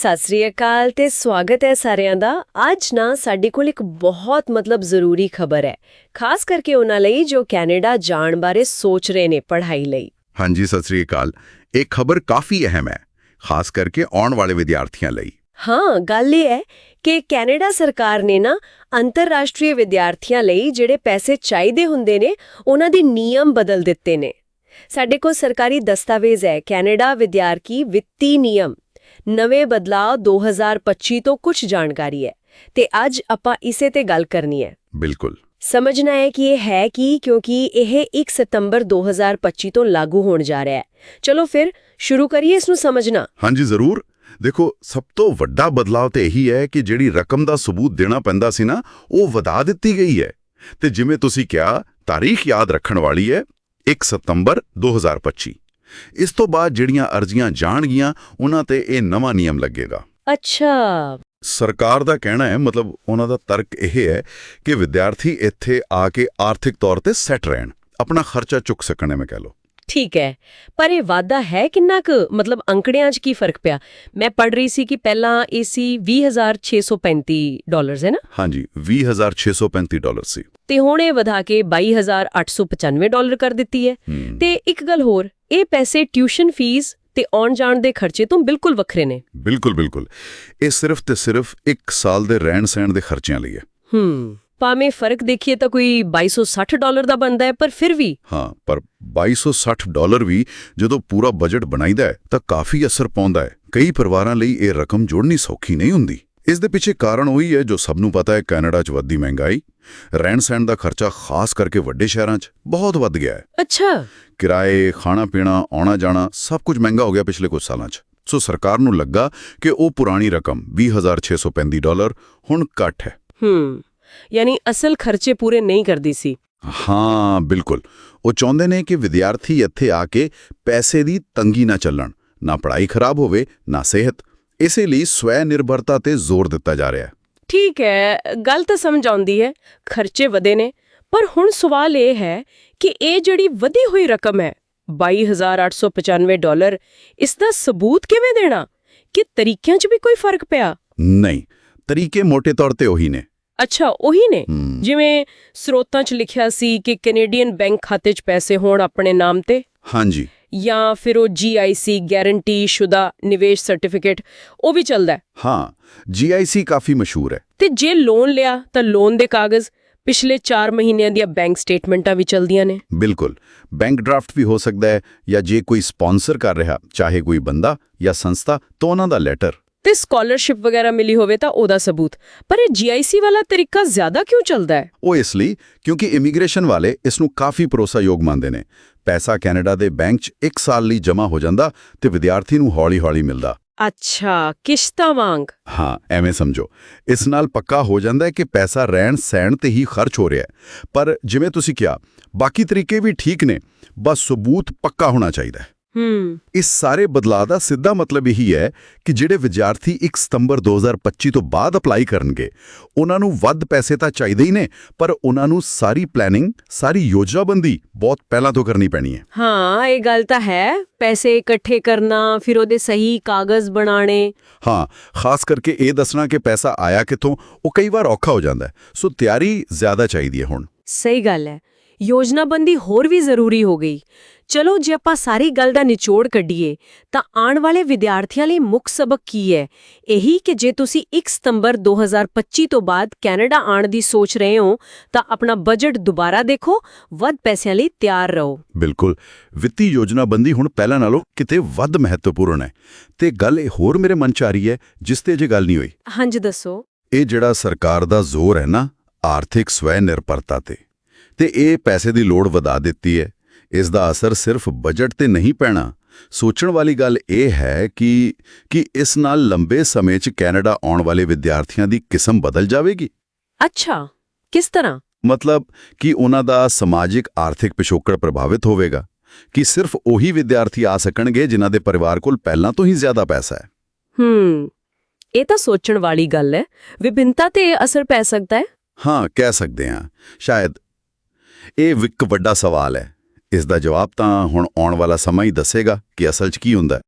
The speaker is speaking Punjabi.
ਸਤਿ ਸ੍ਰੀ ਅਕਾਲ ਤੇ ਸਵਾਗਤ ਹੈ ਸਾਰਿਆਂ ਦਾ। ਅੱਜ ਨਾ ਸਾਡੇ ਕੋਲ ਇੱਕ ਬਹੁਤ ਮਤਲਬ ਜ਼ਰੂਰੀ ਖਬਰ ਹੈ ਖਾਸ ਕਰਕੇ ਉਹਨਾਂ ਲਈ ਜੋ ਕੈਨੇਡਾ ਜਾਣ ਬਾਰੇ ਸੋਚ ਰਹੇ ਨੇ ਪੜ੍ਹਾਈ ਲਈ। ਹਾਂਜੀ ਸਤਿ ਸ੍ਰੀ ਅਕਾਲ। ਇਹ ਖਬਰ ਕਾਫੀ ਅਹਿਮ ਹੈ ਖਾਸ ਕਰਕੇ ਆਉਣ ਵਾਲੇ ਵਿਦਿਆਰਥੀਆਂ ਲਈ। ਹਾਂ ਗੱਲ ਇਹ ਹੈ ਕਿ ਕੈਨੇਡਾ ਸਰਕਾਰ ਨੇ ਨਾ ਅੰਤਰਰਾਸ਼ਟਰੀ ਵਿਦਿਆਰਥੀਆਂ ਲਈ ਜਿਹੜੇ ਪੈਸੇ ਚਾਹੀਦੇ ਹੁੰਦੇ ਨੇ ਉਹਨਾਂ ਦੇ ਨਿਯਮ ਬਦਲ ਦਿੱਤੇ ਨੇ। ਸਾਡੇ ਕੋਲ ਸਰਕਾਰੀ ਦਸਤਾਵੇਜ਼ ਹੈ ਕੈਨੇਡਾ ਵਿਦਿਆਰਥੀ ਵਿੱਤੀ ਨਿਯਮ। ਨਵੇਂ ਬਦਲਾਅ 2025 ਤੋਂ ਕੁਝ ਜਾਣਕਾਰੀ ਹੈ ਤੇ ਅੱਜ ਆਪਾਂ ਇਸੇ ਤੇ ਗੱਲ ਕਰਨੀ ਹੈ। ਬਿਲਕੁਲ। ਸਮਝਣਾ ਹੈ ਕਿ ਇਹ ਹੈ ਕੀ ਕਿਉਂਕਿ ਇਹ 1 ਸਤੰਬਰ 2025 ਤੋਂ ਲਾਗੂ ਹੋਣ ਜਾ ਰਿਹਾ ਹੈ। ਚਲੋ ਫਿਰ ਸ਼ੁਰੂ ਕਰੀਏ ਇਸ ਨੂੰ ਸਮਝਣਾ। ਹਾਂਜੀ ਜ਼ਰੂਰ। ਦੇਖੋ ਸਭ ਤੋਂ ਵੱਡਾ ਬਦਲਾਅ ਤੇ ਇਹੀ ਹੈ ਕਿ ਜਿਹੜੀ ਰਕਮ ਦਾ ਸਬੂਤ ਦੇਣਾ ਪੈਂਦਾ ਸੀ ਨਾ ਉਹ ਵਧਾ ਦਿੱਤੀ ਗਈ ਹੈ। ਤੇ ਜਿਵੇਂ ਤੁਸੀਂ ਕਿਹਾ ਤਾਰੀਖ ਯਾਦ ਰੱਖਣ ਵਾਲੀ ਹੈ 1 ਸਤੰਬਰ 2025 ਇਸ ਤੋਂ ਬਾਅਦ ਜਿਹੜੀਆਂ ਅਰਜ਼ੀਆਂ ਜਾਣਗੀਆਂ ਉਹਨਾਂ ਤੇ ਇਹ ਨਵਾਂ ਨਿਯਮ ਲੱਗੇਗਾ। ਅੱਛਾ। ਸਰਕਾਰ ਦਾ ਕਹਿਣਾ ਹੈ ਮਤਲਬ ਉਹਨਾਂ ਦਾ ਤਰਕ ਇਹ ਹੈ ਕਿ ਵਿਦਿਆਰਥੀ ਇੱਥੇ ਆ ਕੇ ਆਰਥਿਕ ਤੌਰ ਤੇ ਸੈੱਟ ਰਹਿਣ। ਆਪਣਾ ਖਰਚਾ ਚੁੱਕ ਸਕਣ ਐਵੇਂ ਕਹਿ ਲਓ। ਠੀਕ ਹੈ। ਪਰ ਇਹ ਵਾਧਾ ਹੈ ਕਿੰਨਾ ਕੁ? ਮਤਲਬ ਅੰਕੜਿਆਂ 'ਚ ਕੀ ਫ਼ਰਕ ਪਿਆ? ਮੈਂ ਪੜ ਰਹੀ ਸੀ ਕਿ ਪਹਿਲਾਂ ਇਹ ਸੀ 20635 ਡਾਲਰਸ ਹੈ ਨਾ? ਹਾਂਜੀ 20635 ਡਾਲਰ ਸੀ ਤੇ ਹੁਣ ਇਹ ਵਧਾ ਕੇ 22895 ਡਾਲਰ ਕਰ ਦਿੱਤੀ ਹੈ। ਤੇ ਇੱਕ ਗੱਲ ਹੋਰ ਇਹ ਪੈਸੇ ਟਿਊਸ਼ਨ ਫੀਸ ਤੇ ਆਉਣ ਜਾਣ ਦੇ ਖਰਚੇ ਤੋਂ ਬਿਲਕੁਲ ਵੱਖਰੇ ਨੇ। ਬਿਲਕੁਲ ਬਿਲਕੁਲ। ਇਹ ਸਿਰਫ ਤੇ ਸਿਰਫ 1 ਸਾਲ ਦੇ ਰਹਿਣ ਸਹਿਣ ਦੇ ਖਰਚਿਆਂ ਲਈ ਹੈ। ਹੂੰ। ਭਾਵੇਂ ਫ਼ਰਕ ਦੇਖੀਏ ਤਾਂ ਕੋਈ 2260 ਡਾਲਰ ਦਾ ਬਣਦਾ ਹੈ ਪਰ ਫਿਰ ਵੀ ਹਾਂ ਪਰ 2260 ਡਾਲਰ ਵੀ ਜਦੋਂ ਪੂਰਾ ਬਜਟ ਬਣਾਈਦਾ ਹੈ ਤਾਂ ਕਾਫੀ ਅਸਰ ਪਾਉਂਦਾ ਹੈ। ਕਈ ਪਰਿਵਾਰਾਂ ਲਈ ਇਹ ਰਕਮ ਜੋੜਨੀ ਸੌਖੀ ਨਹੀਂ ਹੁੰਦੀ। ਇਸ ਦੇ ਪਿੱਛੇ ਕਾਰਨ ਉਹੀ ਹੈ ਜੋ ਸਭ ਨੂੰ ਪਤਾ ਹੈ ਕੈਨੇਡਾ 'ਚ ਵੱਧਦੀ ਮਹਿੰਗਾਈ ਰਹਿਣ ਸਹਿਣ ਦਾ ਖਰਚਾ ਖਾਸ ਕਰਕੇ ਵੱਡੇ ਸ਼ਹਿਰਾਂ 'ਚ ਬਹੁਤ ਵੱਧ ਗਿਆ ਹੈ। ਅੱਛਾ। ਕਿਰਾਏ ਖਾਣਾ ਪੀਣਾ ਆਉਣਾ ਜਾਣਾ ਸਭ ਕੁਝ ਮਹਿੰਗਾ ਹੋ ਗਿਆ ਪਿਛਲੇ ਕੁਝ ਸਾਲਾਂ 'ਚ। ਸੋ ਸਰਕਾਰ ਨੂੰ ਲੱਗਾ ਕਿ ਉਹ ਪੁਰਾਣੀ ਰਕਮ 20635 ਡਾਲਰ ਹੁਣ ਘੱਟ ਹੈ। ਹੂੰ। ਯਾਨੀ ਅਸਲ ਖਰਚੇ ਪੂਰੇ ਨਹੀਂ ਕਰਦੀ ਸੀ। ਹਾਂ ਬਿਲਕੁਲ। ਉਹ ਚਾਹੁੰਦੇ ਨੇ ਕਿ ਵਿਦਿਆਰਥੀ ਇੱਥੇ ਆ ਕੇ ਪੈਸੇ ਦੀ ਤੰਗੀ ਨਾ ਚੱਲਣ ਨਾ ਪੜ੍ਹਾਈ ਖਰਾਬ ਹੋਵੇ ਨਾ ਸਿਹਤ। ਇਸੇ ਲਈ ਸਵੈ ਨਿਰਭਰਤਾ ਤੇ ਜ਼ੋਰ ਦਿੱਤਾ ਜਾ ਰਿਹਾ ਹੈ। ਠੀਕ ਹੈ ਗੱਲ ਤਾਂ ਸਮਝ ਆਉਂਦੀ ਹੈ ਖਰਚੇ ਵਧੇ ਨੇ ਪਰ ਹੁਣ ਸਵਾਲ ਇਹ ਹੈ ਕਿ ਇਹ ਜਿਹੜੀ ਵਧੀ ਹੋਈ ਰਕਮ ਹੈ 22895 ਡਾਲਰ ਇਸ ਦਾ ਸਬੂਤ ਕਿਵੇਂ ਦੇਣਾ? ਕਿ ਤਰੀਕਿਆਂ 'ਚ ਵੀ ਕੋਈ ਫ਼ਰਕ ਪਿਆ? ਨਹੀਂ ਤਰੀਕੇ ਮੋٹے ਤੌਰ ਤੇ ਉਹੀ ਨੇ। ਅੱਛਾ ਉਹੀ ਨੇ? ਜਿਵੇਂ ਸਰੋਤਾਂ 'ਚ ਲਿਖਿਆ ਸੀ ਕਿ ਕੈਨੇਡੀਅਨ ਬੈਂਕ ਖਾਤੇ 'ਚ ਪੈਸੇ ਹੋਣ ਆਪਣੇ ਨਾਮ ਤੇ? ਹਾਂਜੀ। ਜਾਂ ਫਿਰ ਉਹ GIC ਗਾਰੰਟੀ ਸ਼ੁਦਾ ਨਿਵੇਸ਼ ਸਰਟੀਫਿਕੇਟ ਉਹ ਵੀ ਚੱਲਦਾ ਹੈ? ਹਾਂ GIC ਕਾਫੀ ਮਸ਼ਹੂਰ ਹੈ। ਤੇ ਜੇ ਲੋਨ ਲਿਆ ਤਾਂ ਲੋਨ ਦੇ ਕਾਗਜ਼ ਪਿਛਲੇ 4 ਮਹੀਨਿਆਂ ਦੀਆਂ ਬੈਂਕ ਸਟੇਟਮੈਂਟਾਂ ਵੀ ਚਲਦੀਆਂ ਨੇ। ਬਿਲਕੁਲ। ਬੈਂਕ ਡਰਾਫਟ ਵੀ ਹੋ ਸਕਦਾ ਹੈ ਜਾਂ ਜੇ ਕੋਈ ਸਪਾਂਸਰ ਕਰ ਰਿਹਾ ਚਾਹੇ ਕੋਈ ਬੰਦਾ ਜਾਂ ਸੰਸਥਾ ਤਾਂ ਉਹਨਾਂ ਦਾ ਲੈਟਰ ਤੇ ਸਕਾਲਰਸ਼ਿਪ ਵਗੈਰਾ ਮਿਲੀ ਹੋਵੇ ਤਾਂ ਉਹਦਾ ਸਬੂਤ। ਪਰ ਇਹ GIC ਵਾਲਾ ਤਰੀਕਾ ਜ਼ਿਆਦਾ ਕਿਉਂ ਚੱਲਦਾ ਹੈ? ਉਹ ਇਸ ਲਈ ਕਿਉਂਕਿ ਇਮੀਗ੍ਰੇਸ਼ਨ ਵਾਲੇ ਇਸ ਨੂੰ ਕਾਫੀ ਭਰੋਸਾਯੋਗ ਮੰਨਦੇ ਨੇ। ਪੈਸਾ ਕੈਨੇਡਾ ਦੇ ਬੈਂਕ 'ਚ 1 ਸਾਲ ਲਈ ਜਮ੍ਹਾਂ ਹੋ ਜਾਂਦਾ ਤੇ ਵਿਦਿਆਰਥੀ ਨੂੰ ਹੌਲੀ-ਹੌਲੀ ਮਿਲਦਾ। ਅੱਛਾ ਕਿਸ਼ਤਾਂ ਵਾਂਗ। ਹਾਂ ਐਵੇਂ ਸਮਝੋ। ਇਸ ਨਾਲ ਪੱਕਾ ਹੋ ਜਾਂਦਾ ਹੈ ਕਿ ਪੈਸਾ ਰਹਿਣ ਸਹਿਣ ਤੇ ਹੀ ਖਰਚ ਹੋ ਰਿਹਾ ਹੈ। ਪਰ ਜਿਵੇਂ ਤੁਸੀਂ ਕਿਹਾ ਬਾਕੀ ਤਰੀਕੇ ਵੀ ਠੀਕ ਨੇ ਬਸ ਸਬੂਤ ਪੱਕਾ ਹੋਣਾ ਚਾਹੀਦਾ ਹੈ। ਹੂੰ। ਇਸ ਸਾਰੇ ਬਦਲਾਅ ਦਾ ਸਿੱਧਾ ਮਤਲਬ ਇਹੀ ਹੈ ਕਿ ਜਿਹੜੇ ਵਿਦਿਆਰਥੀ 1 ਸਤੰਬਰ 2025 ਤੋਂ ਬਾਅਦ ਅਪਲਾਈ ਕਰਨਗੇ ਉਹਨਾਂ ਨੂੰ ਵੱਧ ਪੈਸੇ ਤਾਂ ਚਾਹੀਦੇ ਹੀ ਨੇ ਪਰ ਉਹਨਾਂ ਨੂੰ ਸਾਰੀ ਪਲੈਨਿੰਗ ਸਾਰੀ ਯੋਜਨਾਬੰਦੀ ਬਹੁਤ ਪਹਿਲਾਂ ਤੋਂ ਕਰਨੀ ਪੈਣੀ ਹੈ। ਹਾਂ ਇਹ ਗੱਲ ਤਾਂ ਹੈ। ਪੈਸੇ ਇਕੱਠੇ ਕਰਨਾ ਫਿਰ ਉਹਦੇ ਸਹੀ ਕਾਗਜ਼ ਬਣਾਣੇ ਹਾਂ ਖਾਸ ਕਰਕੇ ਇਹ ਦੱਸਣਾ ਕਿ ਪੈਸਾ ਆਇਆ ਕਿੱਥੋਂ ਉਹ ਕਈ ਵਾਰ ਔਖਾ ਹੋ ਜਾਂਦਾ ਸੋ ਤਿਆਰੀ ਜ਼ਿਆਦਾ ਚਾਹੀਦੀ ਹੈ ਹੁਣ। ਸਹੀ ਗੱਲ ਹੈ। ਯੋਜਨਾਬੰਦੀ ਹੋਰ ਵੀ ਜ਼ਰੂਰੀ ਹੋ ਗਈ। ਚਲੋ ਜੇ ਆਪਾਂ ਸਾਰੀ ਗੱਲ ਦਾ ਨਿਚੋੜ ਕੱਢੀਏ ਤਾਂ ਆਉਣ ਵਾਲੇ ਵਿਦਿਆਰਥੀਆਂ ਲਈ ਮੁੱਖ ਸਬਕ ਕੀ ਹੈ? ਇਹੀ ਕਿ ਜੇ ਤੁਸੀਂ 1 ਸਤੰਬਰ 2025 ਤੋਂ ਬਾਅਦ ਕੈਨੇਡਾ ਆਉਣ ਦੀ ਸੋਚ ਰਹੇ ਹੋ ਤਾਂ ਆਪਣਾ ਬਜਟ ਦੁਬਾਰਾ ਦੇਖੋ ਵੱਧ ਪੈਸਿਆਂ ਲਈ ਤਿਆਰ ਰਹੋ। ਬਿਲਕੁਲ। ਵਿੱਤੀ ਯੋਜਨਾਬੰਦੀ ਹੁਣ ਪਹਿਲਾਂ ਨਾਲੋਂ ਕਿਤੇ ਵੱਧ ਮਹੱਤਵਪੂਰਨ ਹੈ। ਤੇ ਗੱਲ ਇਹ ਹੋਰ ਮੇਰੇ ਮਨ ਚ ਆ ਰਹੀ ਹੈ ਜਿਸ ਤੇ ਜੇ ਗੱਲ ਨਹੀਂ ਹੋਈ। ਹਾਂਜੀ ਦੱਸੋ। ਇਹ ਜਿਹੜਾ ਸਰਕਾਰ ਦਾ ਜ਼ੋਰ ਹੈ ਨਾ ਆਰਥਿਕ ਸਵੈ ਨਿਰਭਰਤਾ ਤੇ। ਤੇ ਇਹ ਪੈਸੇ ਦੀ ਲੋੜ ਵਧਾ ਦਿੱਤੀ ਹੈ। ਇਸ ਦਾ ਅਸਰ ਸਿਰਫ ਬਜਟ ਤੇ ਨਹੀਂ ਪੈਣਾ। ਸੋਚਣ ਵਾਲੀ ਗੱਲ ਇਹ ਹੈ ਕਿ ਕਿ ਇਸ ਨਾਲ ਲੰਬੇ ਸਮੇਂ 'ਚ ਕੈਨੇਡਾ ਆਉਣ ਵਾਲੇ ਵਿਦਿਆਰਥੀਆਂ ਦੀ ਕਿਸਮ ਬਦਲ ਜਾਵੇਗੀ। ਅੱਛਾ ਕਿਸ ਤਰ੍ਹਾਂ? ਮਤਲਬ ਕਿ ਉਹਨਾਂ ਦਾ ਸਮਾਜਿਕ ਆਰਥਿਕ ਪਿਛੋਕੜ ਪ੍ਰਭਾਵਿਤ ਹੋਵੇਗਾ। ਕਿ ਸਿਰਫ ਉਹੀ ਵਿਦਿਆਰਥੀ ਆ ਸਕਣਗੇ ਜਿਨ੍ਹਾਂ ਦੇ ਪਰਿਵਾਰ ਕੋਲ ਪਹਿਲਾਂ ਤੋਂ ਹੀ ਜ਼ਿਆਦਾ ਪੈਸਾ ਹੈ। ਹੂੰ ਇਹ ਤਾਂ ਸੋਚਣ ਵਾਲੀ ਗੱਲ ਹੈ। ਵਿਭਿੰਨਤਾ ਤੇ ਅਸਰ ਪੈ ਸਕਦਾ ਹੈ? ਹਾਂ ਕਹਿ ਸਕਦੇ ਹਾਂ। ਸ਼ਾਇਦ ਇਹ ਇੱਕ ਵੱਡਾ ਸਵਾਲ ਹੈ। ਇਸ ਦਾ ਜਵਾਬ ਤਾਂ ਹੁਣ ਆਉਣ ਵਾਲਾ ਸਮਾਂ ਹੀ ਦੱਸੇਗਾ ਕਿ ਅਸਲ 'ਚ ਕੀ ਹੁੰਦਾ